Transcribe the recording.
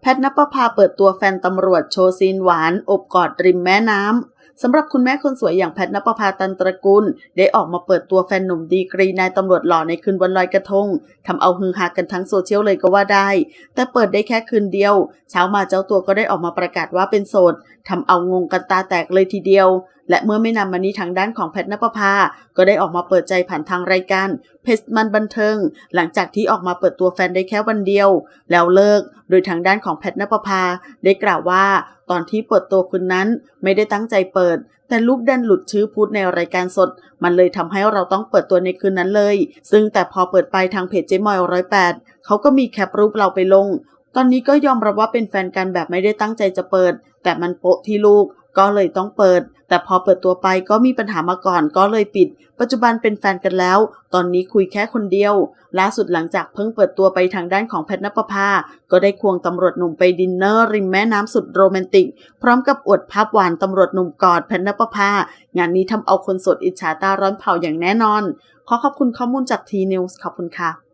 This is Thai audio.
แพทนปภาเปิดตัวแฟนตำรวจโชว์ซีนหวาน อบกอดริมแม่น้ำสำหรับคุณแม่คนสวยอย่างแพทนปภาตันตระกูล ได้ออกมาเปิดตัวแฟนหนุ่มดีกรีนายตำรวจหล่อในคืนวันลอยกระทงทำเอาฮือฮากันทั้งโซเชียลเลยก็ว่าได้ แต่เปิดได้แค่คืนเดียว เช้ามาเจ้าตัวก็ได้ออกมาประกาศว่าเป็นโสดทำเอางงกันตาแตกเลยทีเดียว และเมื่อไม่นานมานี้ทางด้านของแพทนปภา ก็ได้ออกมาเปิดใจผ่านทางรายการเพจมันบันเทิง หลังจากที่ออกมาเปิดตัวแฟนได้แค่วันเดียว แล้วเลิก โดยทางด้านของแพทนปภาได้กล่าวว่า ตอนที่เปิดตัวคุณนั้นไม่ได้ตั้งใจเปิด แต่รูปดันหลุดชื่อพูดในรายการสด มันเลยทำให้เราต้องเปิดตัวในคืนนั้นเลย ซึ่งแต่พอเปิดไปทางเพจเจมอยร้อยแปดเขาก็มีแคปรูปเราไปลง ตอนนี้ก็ยอมรับว่าเป็นแฟนกันแบบไม่ได้ตั้งใจจะเปิด แต่มันโปะที่ลูก ก็เลยต้องเปิด แต่พอเปิดตัวไปก็มีปัญหามาก่อนก็เลยปิด ปัจจุบันเป็นแฟนกันแล้ว ตอนนี้คุยแค่คนเดียว ล่าสุดหลังจากเพิ่งเปิดตัวไปทางด้านของแพทนปภา ก็ได้ควงตำรวจหนุ่มไปดินเนอร์ริมแม่น้ำสุดโรแมนติก พร้อมกับอวดภาพหวานตำรวจหนุ่มกอดแพทนปภา งานนี้ทำเอาคนสดอิจฉาตาร้อนเผาอย่างแน่นอน ขอขอบคุณข้อมูลจากทีนิวส์ขอบคุณค่ะ